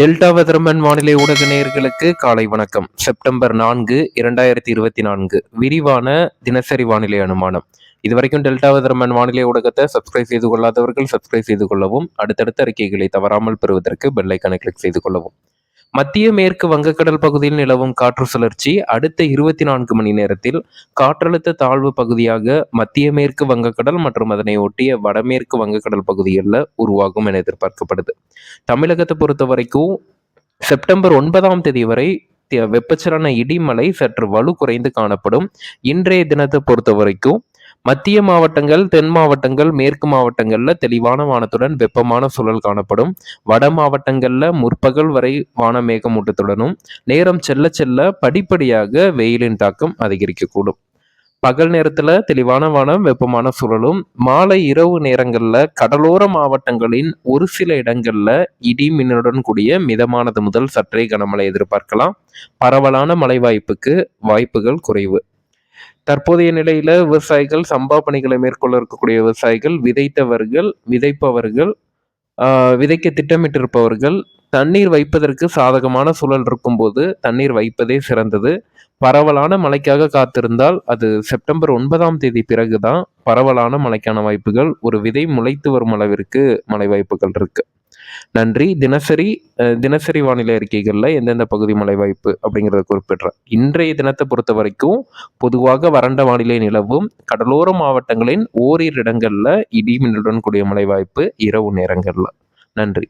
Delta weatherman வானிலை ஊடக நேயர்களுக்கு காலை வணக்கம். செப்டம்பர் நான்கு இரண்டாயிரத்தி இருபத்தி நான்கு. விரிவான தினசரி வானிலை அனுமானம். இதுவரைக்கும் டெல்டா வெதர்மன் வானிலை ஊடகத்தை சப்ஸ்கிரைப் செய்து கொள்ளாதவர்கள் சப்ஸ்கிரைப் செய்து கொள்ளவும் அடுத்தடுத்த அறிக்கைகளை தவறாமல் பெறுவதற்கு பெல்லைக்கான கிளிக் செய்து கொள்ளவும். மத்திய மேற்கு வங்கக்கடல் பகுதியில் நிலவும் காற்று சுழற்சி அடுத்த இருபத்தி நான்கு மணி நேரத்தில் காற்றழுத்த தாழ்வு பகுதியாக மத்திய மேற்கு வங்கக்கடல் மற்றும் அதனை ஒட்டிய வடமேற்கு வங்கக்கடல் பகுதிகளில் உருவாகும் என எதிர்பார்க்கப்படுது. தமிழகத்தை பொறுத்த வரைக்கும் செப்டம்பர் ஒன்பதாம் தேதி வரை வெப்பச்சலன இடிமலை சற்று வலு குறைந்து காணப்படும். இன்றைய தினத்தை பொறுத்த வரைக்கும் மத்திய மாவட்டங்கள் தென் மாவட்டங்கள் மேற்கு மாவட்டங்கள்ல தெளிவான வானத்துடன் வெப்பமான சூழல் காணப்படும். வட மாவட்டங்கள்ல முற்பகல் வரை வான மேகமூட்டத்துடனும் நேரம் செல்ல செல்ல படிப்படியாக வெயிலின் தாக்கம் அதிகரிக்கக்கூடும். பகல் நேரத்துல தெளிவான வானம் வெப்பமான சூழலும் மாலை இரவு நேரங்கள்ல கடலோர மாவட்டங்களின் ஒரு சில இடங்கள்ல இடி மின்னலுடன் கூடிய மிதமானது முதல் சற்றே கனமழை எதிர்பார்க்கலாம். பரவலான மழை வாய்ப்புக்கு வாய்ப்புகள் குறைவு. தற்போதைய நிலையில விவசாயிகள் சம்பா பணிகளை மேற்கொள்ள இருக்கக்கூடிய விவசாயிகள் விதைத்தவர்கள் விதைப்பவர்கள் ஆஹ், விதைக்க திட்டமிட்டிருப்பவர்கள் தண்ணீர் வைப்பதற்கு சாதகமான சூழல் இருக்கும்போது தண்ணீர் வைப்பதே சிறந்தது. பரவலான மழைக்காக காத்திருந்தால் அது செப்டம்பர் ஒன்பதாம் தேதி பிறகுதான் பரவலான மழைக்கான வாய்ப்புகள் ஒரு விதை முளைத்து வரும் அளவிற்கு மழை வாய்ப்புகள் இருக்கு. நன்றி. தினசரி தினசரி வானிலை அறிக்கைகளில் எந்தெந்த பகுதி மழை வாய்ப்பு அப்படிங்கிறத குறிப்பிடுறேன். இன்றைய தினத்தை பொறுத்த வரைக்கும் பொதுவாக வறண்ட வானிலை நிலவும் கடலோர மாவட்டங்களின் ஓரிரு இடங்களில் இடி மின்னலுடன் கூடிய மழை வாய்ப்பு இரவு நேரங்களில். நன்றி.